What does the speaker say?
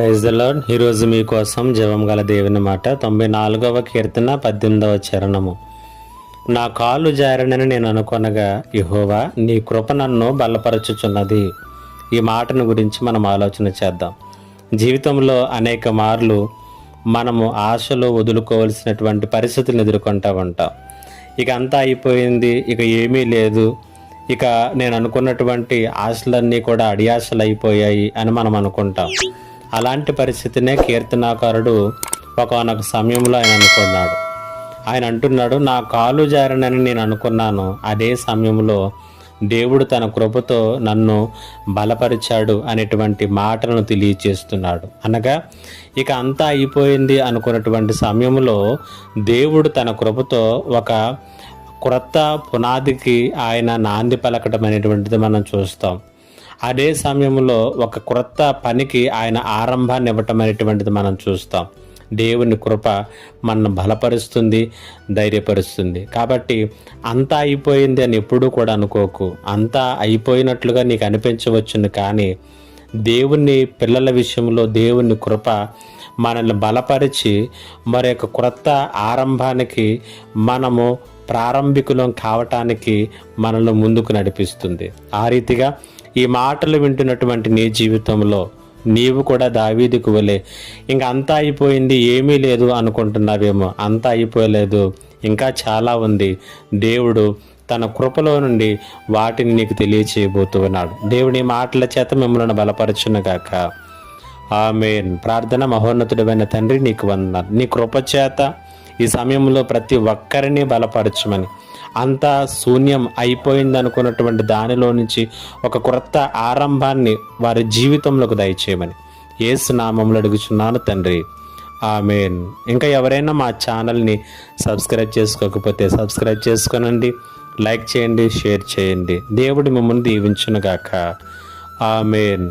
Praise the lord ఈరోజు మీకోసం జీవం గల దేవుని మాట తొంభై నాలుగవ కీర్తన పద్దెనిమిదవ చరణము. నా కాలు జారినని నేను అనుకొనగా యహోవా నీ కృప నన్ను బలపరచుచున్నది. ఈ మాటను గురించి మనం ఆలోచన చేద్దాం. జీవితంలో అనేక మార్లు మనము ఆశలు వదులుకోవలసినటువంటి పరిస్థితులను ఎదుర్కొంటా ఉంటాం. ఇక అంతా అయిపోయింది ఇక ఏమీ లేదు. ఇక నేను అనుకున్నటువంటి ఆశలన్నీ కూడా అడియాశలు అయిపోయాయి అని మనం అనుకుంటాం. అలాంటి పరిస్థితినే కీర్తనాకారుడు ఒకనొక సమయంలో ఆయన అనుకున్నాడు. ఆయన అంటున్నాడు నా కాలు జారనని నేను అనుకున్నాను. అదే సమయంలో దేవుడు తన కృపతో నన్ను బలపరిచాడు అనేటువంటి మాటలను తెలియచేస్తున్నాడు. అనగా ఇక అంతా అయిపోయింది అనుకున్నటువంటి సమయంలో దేవుడు తన కృపతో ఒక క్రొత్త పునాదికి ఆయన నాంది పలకటం అనేటువంటిది మనం చూస్తాం. అదే సమయంలో ఒక క్రొత్త పనికి ఆయన ఆరంభాన్ని ఇవ్వటం అనేటువంటిది మనం చూస్తాం. దేవుని కృప మనను బలపరుస్తుంది ధైర్యపరుస్తుంది. కాబట్టి అంతా అయిపోయింది అని ఎప్పుడూ కూడా అనుకోకు. అంతా అయిపోయినట్లుగా నీకు అనిపించవచ్చును కానీ దేవుని పిల్లల విషయంలో దేవుని కృప మనల్ని బలపరిచి మరొక క్రొత్త ఆరంభానికి మనము ప్రారంభికులం కావటానికి మనల్ని ముందుకు నడిపిస్తుంది. ఆ రీతిగా ఈ మాటలు వింటున్నటువంటి నీ జీవితంలో నీవు కూడా దావీదికి వలే ఇంకా అంతా అయిపోయింది ఏమీ లేదు అనుకుంటున్నావేమో. అంతా అయిపోలేదు ఇంకా చాలా ఉంది. దేవుడు తన కృపలో నుండి వాటిని నీకు తెలియచేయబోతూ ఉన్నాడు దేవుని మాటల చేత మిమ్మల్ని బలపరచునుగాక. ఆమె ప్రార్థన మహోన్నతుడమైన తండ్రి నీకు వందనాలు. నీ కృప చేత ఈ సమయంలో ప్రతి ఒక్కరిని బలపరచమని. అంతా శూన్యం అయిపోయింది అనుకున్నటువంటి దానిలో నుంచి ఒక క్రొత్త ఆరంభాన్ని వారి జీవితంలోకి దయచేయమని. ఏసు నామంలో అడుగుచున్నాను తండ్రి. ఆమెన్. ఇంకా ఎవరైనా మా ఛానల్ని సబ్స్క్రైబ్ చేసుకోకపోతే సబ్స్క్రైబ్ చేసుకోనండి. లైక్ చేయండి షేర్ చేయండి. దేవుడి మిమ్మల్ని దీవించునుగాక. ఆమెన్.